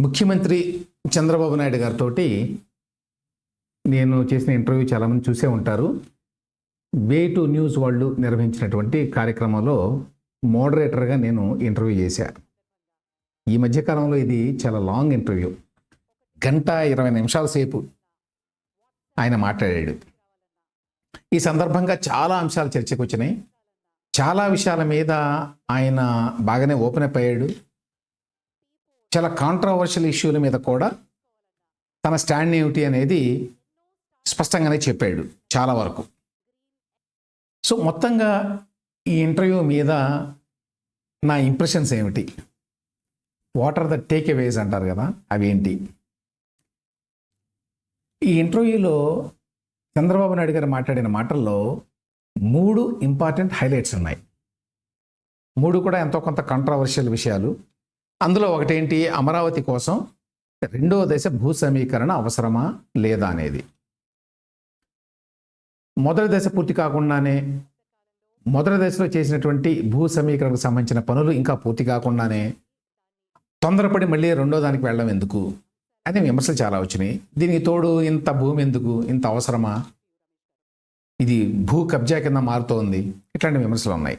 ముఖ్యమంత్రి చంద్రబాబు నాయుడు గారితో నేను చేసిన ఇంటర్వ్యూ చాలామంది చూసే ఉంటారు. వే టు న్యూస్ వాళ్ళు నిర్వహించినటువంటి కార్యక్రమంలో మోడరేటర్గా నేను ఇంటర్వ్యూ చేశా. ఈ మధ్యకాలంలో ఇది చాలా లాంగ్ ఇంటర్వ్యూ. గంట ఇరవై నిమిషాల సేపు ఆయన మాట్లాడాడు. ఈ సందర్భంగా చాలా అంశాలు చర్చకు వచ్చినాయి చాలా విషయాల మీద ఆయన బాగానే ఓపెన్ అప్ అయ్యాడు. చాలా కాంట్రవర్షియల్ ఇష్యూల మీద కూడా తన స్టాండ్ ఏమిటి అనేది స్పష్టంగానే చెప్పాడు చాలా వరకు. సో మొత్తంగా ఈ ఇంటర్వ్యూ మీద నా ఇంప్రెషన్స్ ఏమిటి? What are the takeaways అంటారు కదా అవేంటి ఈ ఇంటర్వ్యూలో చంద్రబాబు నాయుడు గారు మాట్లాడిన మాటల్లో మూడు ఇంపార్టెంట్ హైలైట్స్ ఉన్నాయి. మూడు కూడా ఎంతో కొంత కాంట్రవర్షియల్ విషయాలు. అందులో ఒకటేంటి? అమరావతి కోసం రెండో దశ భూ సమీకరణ అవసరమా లేదా అనేది. మొదటి దశ పూర్తి కాకుండానే మొదటి దశలో చేసినటువంటి భూ సమీకరణకు సంబంధించిన పనులు ఇంకా పూర్తి కాకుండానే తొందరపడి మళ్ళీ రెండో దానికి వెళ్ళడం ఎందుకు? అనే విమర్శలు చాలా వచ్చినాయి. దీనికి తోడు ఇంత భూమి ఎందుకు? ఇంత అవసరమా? ఇది భూ కబ్జా కింద మారుతోంది. ఇట్లాంటి విమర్శలు ఉన్నాయి.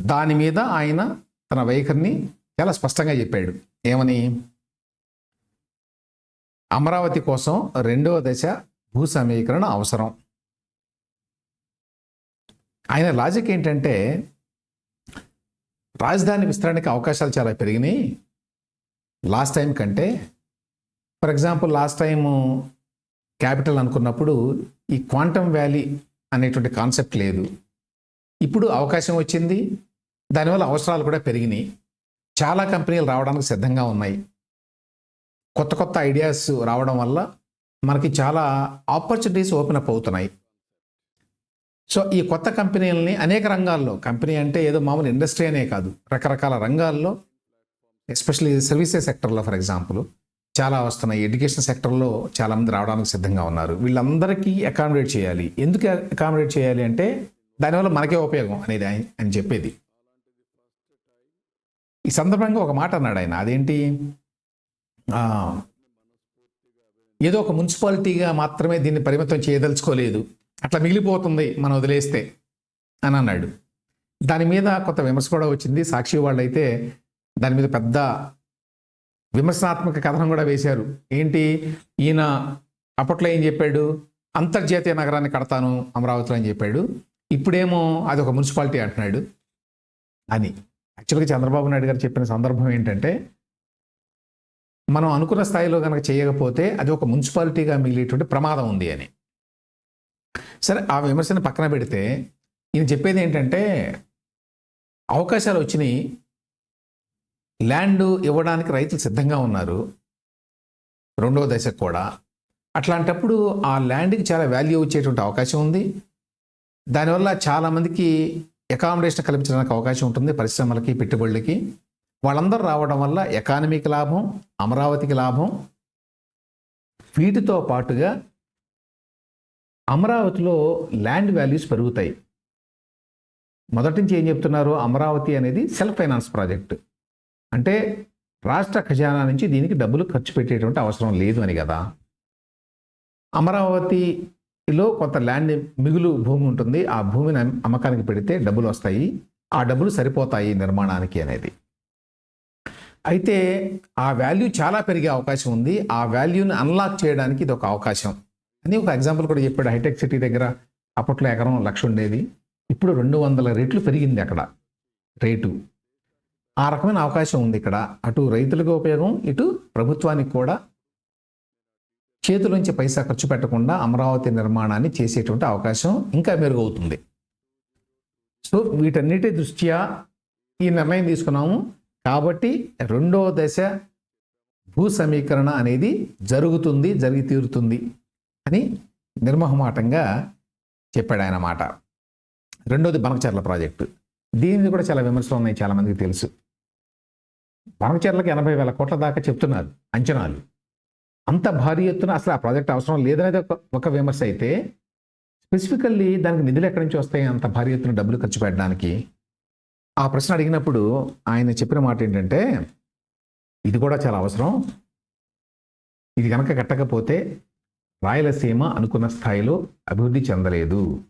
దాని మీద ఆయన తన వైఖరిని చాలా స్పష్టంగా చెప్పాడు. ఏమని? అమరావతి కోసం రెండవ దశ భూ సమీకరణ అవసరం. ఆయన లాజిక్ ఏంటంటే రాజధాని విస్తరణకి అవకాశాలు చాలా పెరిగినాయి. లాస్ట్ టైం కంటే for example last time capital అనుకున్నప్పుడు ఈ క్వాంటమ్ వ్యాలీ అనేటువంటి కాన్సెప్ట్ లేదు. ఇప్పుడు అవకాశం వచ్చింది. దానివల్ల అవసరాలు కూడా పెరిగినాయి. చాలా కంపెనీలు రావడానికి సిద్ధంగా ఉన్నాయి. కొత్త కొత్త ఐడియాస్ రావడం వల్ల మనకి చాలా ఆపర్చునిటీస్ ఓపెన్ అప్ అవుతున్నాయి. సో ఈ కొత్త కంపెనీలని అనేక రంగాల్లో కంపెనీ అంటే ఏదో మామూలు ఇండస్ట్రీ అనే కాదు. రకరకాల రంగాల్లో ఎస్పెషల్లీ సర్వీసెస్ సెక్టర్లో ఫర్ ఎగ్జాంపుల్ చాలా వస్తున్నాయి. ఎడ్యుకేషన్ సెక్టర్లో చాలామంది రావడానికి సిద్ధంగా ఉన్నారు. వీళ్ళందరికీ అకామిడేట్ చేయాలి. ఎందుకు అకామిడేట్ చేయాలి అంటే దానివల్ల మనకే ఉపయోగం అనేది అని చెప్పేది. ఈ సందర్భంగా ఒక మాట అన్నాడు ఆయన. అదేంటి? ఏదో ఒక మున్సిపాలిటీగా మాత్రమే దీన్ని పరిమితం చేయదలుచుకోలేదు. అట్లా మిగిలిపోతుంది మనం వదిలేస్తే అని అన్నాడు. దాని మీద కొంత విమర్శ కూడా వచ్చింది. సాక్షి వాళ్ళు అయితే దాని మీద పెద్ద విమర్శనాత్మక కథనం కూడా వేశారు. ఏంటి? ఈయన అప్పట్లో ఏం చెప్పాడు? అంతర్జాతీయ నగరాన్ని కడతాను అమరావతిలో అని చెప్పాడు. ఇప్పుడేమో అది ఒక మున్సిపాలిటీ అంటున్నాడు అని. యాక్చువల్గా చంద్రబాబు నాయుడు గారు చెప్పిన సందర్భం ఏంటంటే మనం అనుకున్న స్థాయిలో కనుక చేయకపోతే అది ఒక మున్సిపాలిటీగా మిగిలేటువంటి ప్రమాదం ఉంది అని. సరే ఆ విమర్శను పక్కన పెడితే ఈయన చెప్పేది ఏంటంటే అవకాశాలు వచ్చినాయి ల్యాండ్ ఇవ్వడానికి రైతులు సిద్ధంగా ఉన్నారు రెండవ దశకు కూడా. అట్లాంటప్పుడు ఆ ల్యాండ్కి చాలా వాల్యూ వచ్చేటువంటి అవకాశం ఉంది. దానివల్ల చాలామందికి అకామిడేషన్ కల్పించడానికి అవకాశం ఉంటుంది పరిశ్రమలకి పెట్టుబడులకి. వాళ్ళందరూ రావడం వల్ల ఎకానమీకి లాభం అమరావతికి లాభం. వీటితో పాటుగా అమరావతిలో ల్యాండ్ వాల్యూస్ పెరుగుతాయి. మొదటి నుంచి ఏం చెప్తున్నారు? అమరావతి అనేది సెల్ఫ్ ఫైనాన్స్ ప్రాజెక్ట్. అంటే రాష్ట్ర ఖజానా నుంచి దీనికి డబ్బులు ఖర్చు పెట్టేటువంటి అవసరం లేదు అని కదా. అమరావతి లో కొంత ల్యాండ్ మిగులు భూమి ఉంటుంది. ఆ భూమిని అమ్మకానికి పెడితే డబ్బులు వస్తాయి. ఆ డబ్బులు సరిపోతాయి నిర్మాణానికి అనేది. అయితే ఆ వాల్యూ చాలా పెరిగే అవకాశం ఉంది. ఆ వాల్యూని అన్లాక్ చేయడానికి ఇది ఒక అవకాశం. అని ఒక ఎగ్జాంపుల్ కూడా చెప్పాడు. హైటెక్ సిటీ దగ్గర అప్పట్లో ఎకరం లక్ష ఉండేది. ఇప్పుడు రెండు వందల రేట్లు పెరిగింది అక్కడ. రేటు. ఆ రకమైన అవకాశం ఉంది ఇక్కడ. అటు రైతులకు ఉపయోగం ఇటు ప్రభుత్వానికి కూడా చేతిలోంచి పైసా ఖర్చు పెట్టకుండా అమరావతి నిర్మాణాన్ని చేసేటువంటి అవకాశం ఇంకా మెరుగవుతుంది. సో వీటన్నిటి దృష్ట్యా ఈ నిర్ణయం తీసుకున్నాము. కాబట్టి రెండో దశ భూ సమీకరణ అనేది జరుగుతుంది జరిగి తీరుతుంది అని నిర్మహమాటంగా చెప్పాడు ఆయన మాట. రెండోది బనకచర్ల ప్రాజెక్టు. దీనిది కూడా చాలా విమర్శలు ఉన్నాయి చాలామందికి తెలుసు. బనకచర్లకు ఎనభై వేల కోట్ల దాకా చెప్తున్నారు అంచనాలు. అంత భారీ ఎత్తున అసలు ఆ ప్రాజెక్ట్ అవసరం లేదనేది ఒక విమర్శ అయితే స్పెసిఫికల్లీ దానికి నిధులు ఎక్కడి నుంచి వస్తాయి అంత భారీ ఎత్తున డబ్బులు ఖర్చు పెట్టడానికి? ఆ ప్రశ్న అడిగినప్పుడు ఆయన చెప్పిన మాట ఏంటంటే ఇది కూడా చాలా అవసరం. ఇది కనుక కట్టకపోతే రాయలసీమ అనుకున్న స్థాయిలో అభివృద్ధి చెందలేదు.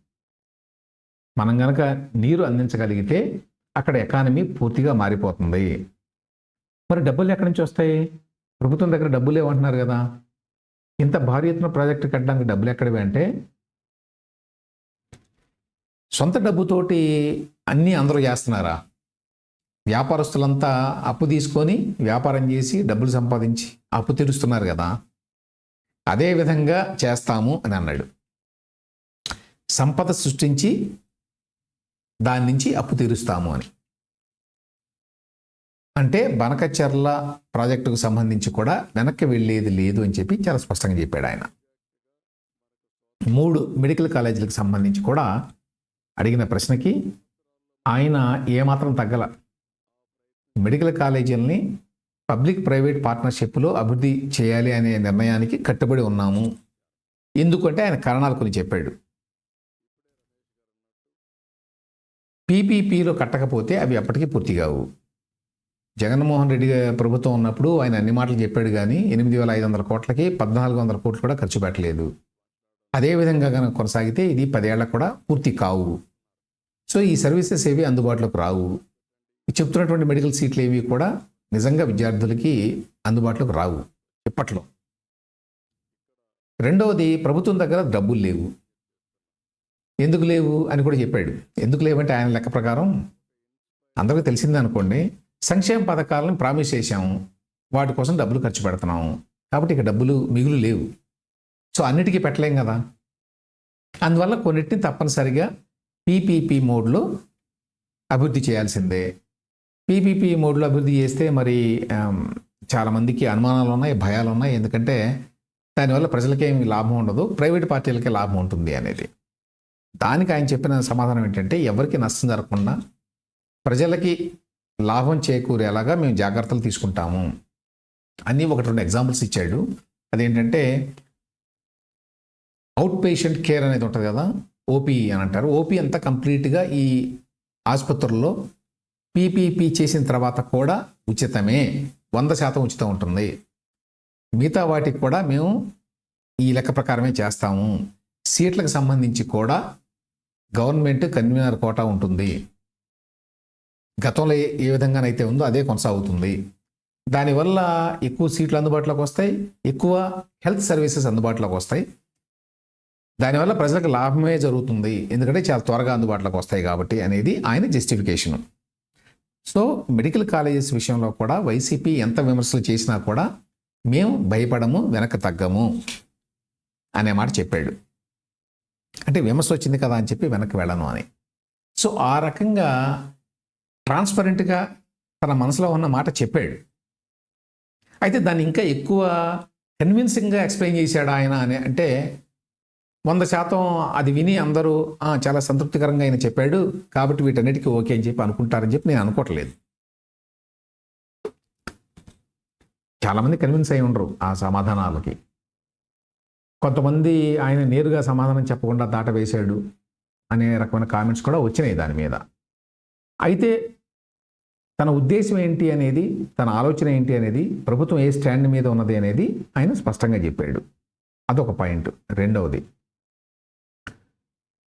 మనం గనక నీరు అందించగలిగితే అక్కడ ఎకానమీ పూర్తిగా మారిపోతుంది. మరి డబ్బులు ఎక్కడి నుంచి వస్తాయి? ప్రభుత్వం దగ్గర డబ్బులు లేవంటున్నారు కదా. ఇంత భారీ ఎత్తున ప్రాజెక్టు కట్టడానికి డబ్బులు ఎక్కడివి అంటే సొంత డబ్బుతోటి అన్నీ అందరూ చేస్తున్నారా? వ్యాపారస్తులంతా అప్పు తీసుకొని వ్యాపారం చేసి డబ్బులు సంపాదించి అప్పు తీరుస్తున్నారు కదా. అదే విధంగా చేస్తాము అని అన్నాడు. సంపద సృష్టించి దాని నుంచి అప్పు తీరుస్తాము అని. అంటే బనకచెర్ల ప్రాజెక్టుకు సంబంధించి కూడా వెనక్కి వెళ్ళేది లేదు అని చెప్పి చాలా స్పష్టంగా చెప్పాడు ఆయన. మూడు మెడికల్ కాలేజీలకు సంబంధించి కూడా అడిగిన ప్రశ్నకి ఆయన ఏమాత్రం తగ్గల. మెడికల్ కాలేజీలని పబ్లిక్ ప్రైవేట్ పార్ట్నర్షిప్లో అభివృద్ధి చేయాలి అనే నిర్ణయానికి కట్టుబడి ఉన్నాము. ఎందుకంటే ఆయన కారణాలు కొన్ని చెప్పాడు. పీపీపీలో కట్టకపోతే అవి అప్పటికీ పూర్తి కావు. జగన్మోహన్ రెడ్డి ప్రభుత్వం ఉన్నప్పుడు ఆయన అన్ని మాటలు చెప్పాడు కానీ ఎనిమిది వేల ఐదు వందల కోట్లకి పద్నాలుగు వందల కోట్లు కూడా ఖర్చు పెట్టలేదు. అదేవిధంగా కనుక కొనసాగితే ఇది పదేళ్ళకు కూడా పూర్తి కావు. సో ఈ సర్వీసెస్ ఏవి అందుబాటులోకి రావు. చెప్తున్నటువంటి మెడికల్ సీట్లు ఏవి కూడా నిజంగా విద్యార్థులకి అందుబాటులోకి రావు. ఇప్పట్లో. రెండవది ప్రభుత్వం దగ్గర డబ్బులు లేవు. ఎందుకు లేవు అని కూడా చెప్పాడు. ఎందుకు లేవంటే ఆయన లెక్క ప్రకారం అందరికీ తెలిసిందనుకోండి అనుకోండి సంక్షేమ పథకాలను ప్రామిస్ చేశాము. వాటి కోసం డబ్బులు ఖర్చు పెడుతున్నాము. కాబట్టి ఇక డబ్బులు మిగులు లేవు. సో అన్నిటికీ పెట్టలేం కదా. అందువల్ల కొన్నిటిని తప్పనిసరిగా పీపీపీ మోడ్లో అభివృద్ధి చేయాల్సిందే. పీపీపీ మోడ్లో అభివృద్ధి చేస్తే మరి చాలామందికి అనుమానాలు ఉన్నాయి భయాలు ఉన్నాయి. ఎందుకంటే దానివల్ల ప్రజలకేమి లాభం ఉండదు. ప్రైవేట్ పార్టీలకే లాభం ఉంటుంది అనేది. దానికి ఆయన చెప్పిన సమాధానం ఏంటంటే ఎవరికి నష్టం జరగకుండా ప్రజలకి లాభం చేకూరేలాగా మేము జాగ్రత్తలు తీసుకుంటాము. అన్నీ ఒకటి రెండు ఎగ్జాంపుల్స్ ఇచ్చాడు. అదేంటంటే అవుట్ పేషెంట్ కేర్ అనేది ఉంటుంది కదా ఓపీ అని అంటారు. ఓపీ అంతా కంప్లీట్గా ఈ ఆసుపత్రుల్లో పీపీపీ చేసిన తర్వాత కూడా ఉచితమే. వంద శాతం ఉచితం ఉంటుంది. మిగతా వాటికి కూడా మేము ఈ లెక్క ప్రకారమే చేస్తాము. సీట్లకు సంబంధించి కూడా గవర్నమెంట్ కన్వీనర్ కోటా ఉంటుంది. గతంలో ఏ విధంగానైతే ఉందో అదే కొనసాగుతుంది. దానివల్ల ఎక్కువ సీట్లు అందుబాటులోకి వస్తాయి ఎక్కువ హెల్త్ సర్వీసెస్ అందుబాటులోకి వస్తాయి. దానివల్ల ప్రజలకు లాభమే జరుగుతుంది. ఎందుకంటే చాలా త్వరగా అందుబాటులోకి వస్తాయి కాబట్టి అనేది ఆయన జస్టిఫికేషన్ సో మెడికల్ కాలేజెస్ విషయంలో కూడా వైసీపీ ఎంత విమర్శలు చేసినా కూడా మేము భయపడము వెనక తగ్గము అనే మాట చెప్పాడు. అంటే విమర్శ వచ్చింది కదా అని చెప్పి వెనక్కి వెళ్ళను అని. సో ఆ రకంగా ట్రాన్స్పరెంట్గా తన మనసులో ఉన్న మాట చెప్పాడు. అయితే దాన్ని ఇంకా ఎక్కువ కన్విన్సింగ్గా ఎక్స్ప్లెయిన్ చేశాడు ఆయన అని అంటే వంద శాతం అది విని అందరూ చాలా సంతృప్తికరంగా ఆయన చెప్పాడు కాబట్టి వీటన్నిటికీ ఓకే అని చెప్పి అనుకుంటారని చెప్పి నేను అనుకోవట్లేదు. చాలామంది కన్విన్స్ అయి ఉండరు ఆ సమాధానాలకి. కొంతమంది ఆయన నేరుగా సమాధానం చెప్పకుండా దాటవేశాడు అనే రకమైన కామెంట్స్ కూడా వచ్చినాయి దాని మీద. అయితే తన ఉద్దేశం ఏంటి అనేది తన ఆలోచన ఏంటి అనేది ప్రభుత్వం ఏ స్టాండ్ మీద ఉన్నది అనేది ఆయన స్పష్టంగా చెప్పాడు. అదొక పాయింట్. రెండవది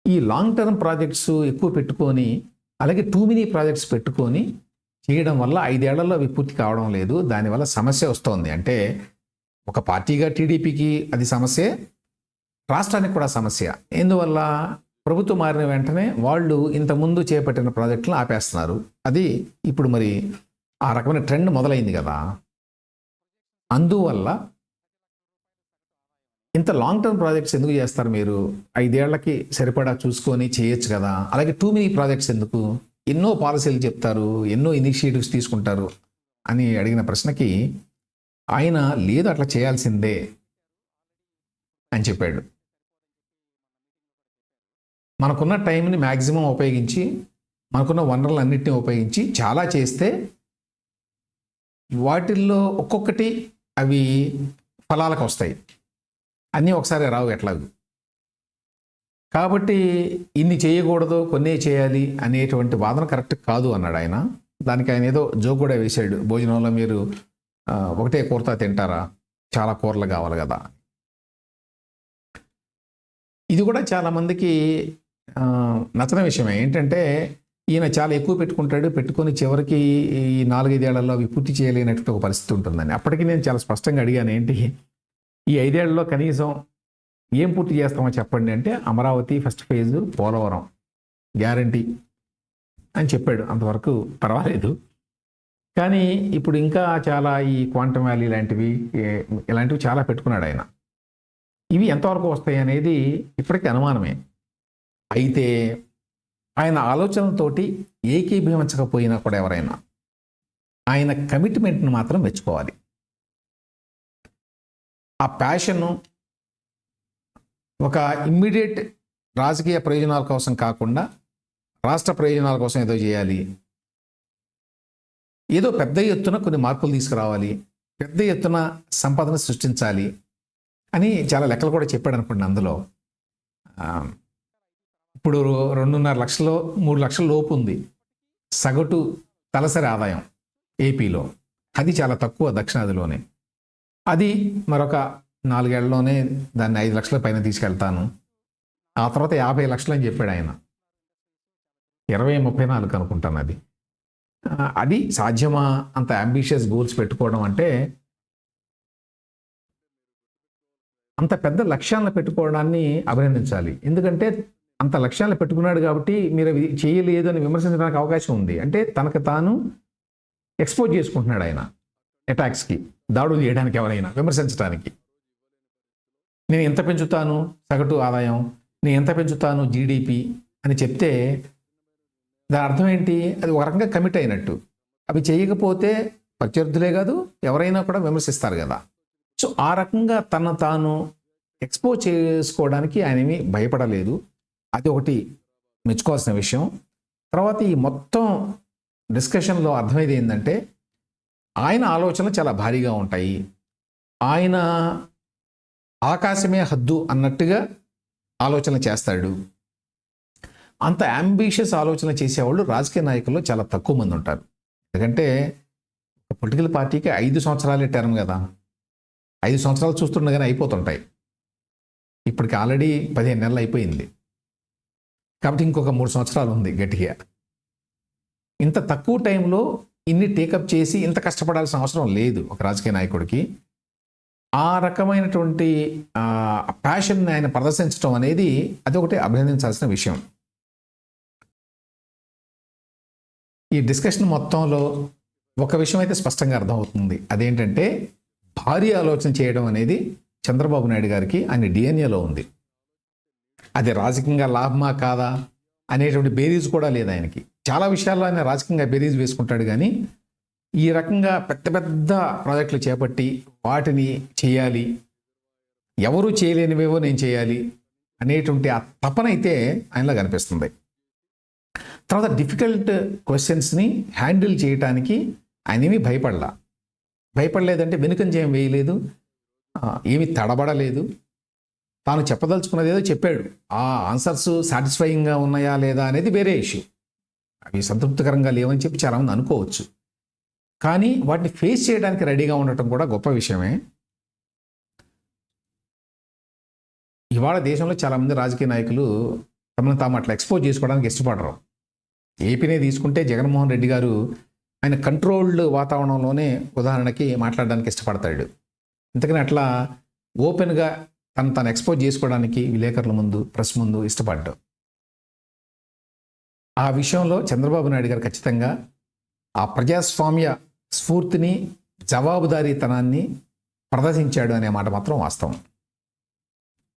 ఈ లాంగ్ టర్మ్ ప్రాజెక్ట్స్ ఎక్కువ పెట్టుకొని అలాగే టూ మినీ ప్రాజెక్ట్స్ పెట్టుకొని చేయడం వల్ల ఐదేళ్ళలో అవి పూర్తి కావడం లేదు. దానివల్ల సమస్య వస్తోంది. అంటే ఒక పార్టీగా టీడీపీకి అది సమస్యే రాష్ట్రానికి కూడా సమస్య. ఎందువల్ల? ప్రభుత్వం మారిన వెంటనే వాళ్ళు ఇంతకుముందు చేపట్టిన ప్రాజెక్టులను ఆపేస్తున్నారు. అది ఇప్పుడు మరి ఆ రకమైన ట్రెండ్ మొదలైంది కదా. అందువల్ల ఇంత లాంగ్ టర్మ్ ప్రాజెక్ట్స్ ఎందుకు చేస్తారు మీరు? ఐదేళ్ళకి సరిపడా చూసుకొని చేయొచ్చు కదా. అలాగే టూ మినీ ప్రాజెక్ట్స్ ఎందుకు? ఎన్నో పాలసీలు చెప్తారు ఎన్నో ఇనిషియేటివ్స్ తీసుకుంటారు అని అడిగిన ప్రశ్నకి ఆయన లేదు అట్లా చేయాల్సిందే అని చెప్పాడు. మనకున్న టైంని మ్యాక్సిమం ఉపయోగించి మనకున్న వనరులన్నింటినీ ఉపయోగించి చాలా చేస్తే వాటిల్లో ఒక్కొక్కటి అవి ఫలాలకు వస్తాయి. అన్నీ ఒకసారి రావు ఎట్లాగు. కాబట్టి ఇన్ని చేయకూడదు కొన్నే చేయాలి అనేటువంటి వాదన కరెక్ట్ కాదు అన్నాడు ఆయన. దానికి ఆయన ఏదో జోక్ కూడా వేశాడు. భోజనంలో మీరు ఒకటే కూరతో తింటారా? చాలా కూరలు కావాలి కదా ఇది కూడా చాలామందికి నచ్చిన విషయమే. ఏంటంటే ఈయన చాలా ఎక్కువ పెట్టుకుంటాడు. పెట్టుకొని చివరికి ఈ నాలుగైదేళ్ళలో అవి పూర్తి చేయలేనటువంటి ఒక పరిస్థితి ఉంటుందని అప్పటికి నేను చాలా స్పష్టంగా అడిగాను ఏంటి? ఈ ఐదేళ్ళలో కనీసం ఏం పూర్తి చేస్తామో చెప్పండి. అంటే Amaravati first phase Polavaram. Guarantee. అని చెప్పాడు. అంతవరకు పర్వాలేదు. కానీ ఇప్పుడు ఇంకా చాలా ఈ క్వాంటమ్ వ్యాలీ లాంటివి ఇలాంటివి చాలా పెట్టుకున్నాడు ఆయన. ఇవి ఎంతవరకు వస్తాయి అనేది ఇప్పటికీ అనుమానమే. అయితే ఆయన ఆలోచనలతోటి ఏకీభవించకపోయినా కూడా ఎవరైనా ఆయన కమిట్మెంట్ను మాత్రం మెచ్చుకోవాలి. ఆ ప్యాషన్ను ఒక ఇమ్మీడియట్ రాజకీయ ప్రయోజనాల కోసం కాకుండా రాష్ట్ర ప్రయోజనాల కోసం ఏదో చేయాలి. ఏదో పెద్ద ఎత్తున కొన్ని మార్పులు తీసుకురావాలి. పెద్ద ఎత్తున సంపదను సృష్టించాలి అని చాలా లెక్కలు కూడా చెప్పాడు అనుకోండి అందులో ఇప్పుడు రెండున్నర లక్షలు మూడు లక్షల లోపు ఉంది. సగటు తలసరి ఆదాయం ఏపీలో. అది చాలా తక్కువ దక్షిణాదిలోనే. అది మరొక నాలుగేళ్ళలోనే దాన్ని ఐదు లక్షల పైన తీసుకెళ్తాను. ఆ తర్వాత యాభై లక్షలు అని చెప్పాడు ఆయన. ఇరవై ముప్పై నాలుగు అనుకుంటాను అది. అది సాధ్యమా? అంత అంబిషియస్ గోల్స్ పెట్టుకోవడం అంటే అంత పెద్ద లక్ష్యాలను పెట్టుకోవడాన్ని అభినందించాలి. ఎందుకంటే అంత లక్ష్యాలు పెట్టుకున్నాడు కాబట్టి మీరు అవి చేయలేదు అని విమర్శించడానికి అవకాశం ఉంది. అంటే తనకు తాను ఎక్స్పోజ్ చేసుకుంటున్నాడు ఆయన అటాక్స్కి దాడులు చేయడానికి ఎవరైనా విమర్శించడానికి. నేను ఎంత పెంచుతాను? సగటు ఆదాయం. నేను ఎంత పెంచుతాను? జీడిపి అని చెప్తే దాని అర్థం ఏంటి? అది ఒక రకంగా కమిట్ అయినట్టు. అవి చేయకపోతే ప్రత్యర్థులే కాదు ఎవరైనా కూడా విమర్శిస్తారు కదా. సో ఆ రకంగా తన తాను ఎక్స్పోజ్ చేసుకోవడానికి ఆయన ఏమీ భయపడలేదు. అది ఒకటి మెచ్చుకోవాల్సిన విషయం. తర్వాత ఈ మొత్తం డిస్కషన్లో అర్థమైంది ఏంటంటే ఆయన ఆలోచనలు చాలా భారీగా ఉంటాయి. ఆయన ఆకాశమే హద్దు అన్నట్టుగా ఆలోచన చేస్తాడు. అంత అంబిషియస్ ఆలోచన చేసేవాళ్ళు రాజకీయ నాయకుల్లో చాలా తక్కువ మంది ఉంటారు. ఎందుకంటే పొలిటికల్ పార్టీకి ఐదు సంవత్సరాలే టర్మ్ కదా. ఐదు సంవత్సరాలు చూస్తుండగానే అయిపోతుంటాయి. ఇప్పటికి ఆల్రెడీ పదిహేను నెలలు అయిపోయింది. కాబట్టి ఇంకొక మూడు సంవత్సరాలు ఉంది గట్టిగా ఇంత తక్కువ టైంలో ఇన్ని టేకప్ చేసి ఇంత కష్టపడాల్సిన అవసరం లేదు ఒక రాజకీయ నాయకుడికి. ఆ రకమైనటువంటి ప్యాషన్ ఆయన ప్రదర్శించడం అనేది అదొకటి అభినందించాల్సిన విషయం. ఈ డిస్కషన్ మొత్తంలో ఒక విషయం అయితే స్పష్టంగా అర్థమవుతుంది. అదేంటంటే భారీ ఆలోచన చేయడం అనేది చంద్రబాబు నాయుడు గారికి ఆయన డిఎన్ఏలో ఉంది. అది రాజకీయంగా లాభమా కాదా అనేటువంటి బేరీజ్ కూడా లేదు ఆయనకి. చాలా విషయాల్లో ఆయన రాజకీయంగా బేరీజ్ వేసుకుంటాడు కానీ ఈ రకంగా పెద్ద పెద్ద ప్రాజెక్టులు చేపట్టి వాటిని చేయాలి ఎవరు చేయలేనివేవో నేను చేయాలి అనేటువంటి ఆ తపన అయితే ఆయనలో కనిపిస్తుంది. తర్వాత డిఫికల్ట్ క్వశ్చన్స్ని హ్యాండిల్ చేయటానికి ఆయన ఏమీ భయపడలా. భయపడలేదంటే వెనుకంజ ఏం వేయలేదు ఏమీ తడబడలేదు తాను చెప్పదలుచుకున్నది ఏదో చెప్పాడు. ఆ ఆన్సర్స్ సాటిస్ఫైయింగ్గా ఉన్నాయా లేదా అనేది వేరే ఇష్యూ. అవి సంతృప్తికరంగా లేవని చెప్పి చాలామంది అనుకోవచ్చు. కానీ వాటిని ఫేస్ చేయడానికి రెడీగా ఉండటం కూడా గొప్ప విషయమే. ఇవాళ దేశంలో చాలామంది రాజకీయ నాయకులు తమను తాము అట్లా ఎక్స్పోజ్ చేసుకోవడానికి ఇష్టపడరు. ఏపీనే తీసుకుంటే జగన్మోహన్ రెడ్డి గారు ఆయన కంట్రోల్డ్ వాతావరణంలోనే ఉదాహరణకి మాట్లాడడానికి ఇష్టపడతాడు. ఇంతకని అట్లా ఓపెన్గా తను తను ఎక్స్పోజ్ చేసుకోవడానికి విలేకరుల ముందు ప్రెస్ ముందు ఇష్టపడ్డాడు ఆ విషయంలో చంద్రబాబు నాయుడు గారు ఖచ్చితంగా ఆ ప్రజాస్వామ్య స్ఫూర్తిని జవాబుదారీతనాన్ని ప్రదర్శించాడు అనే మాట మాత్రం వాస్తవం.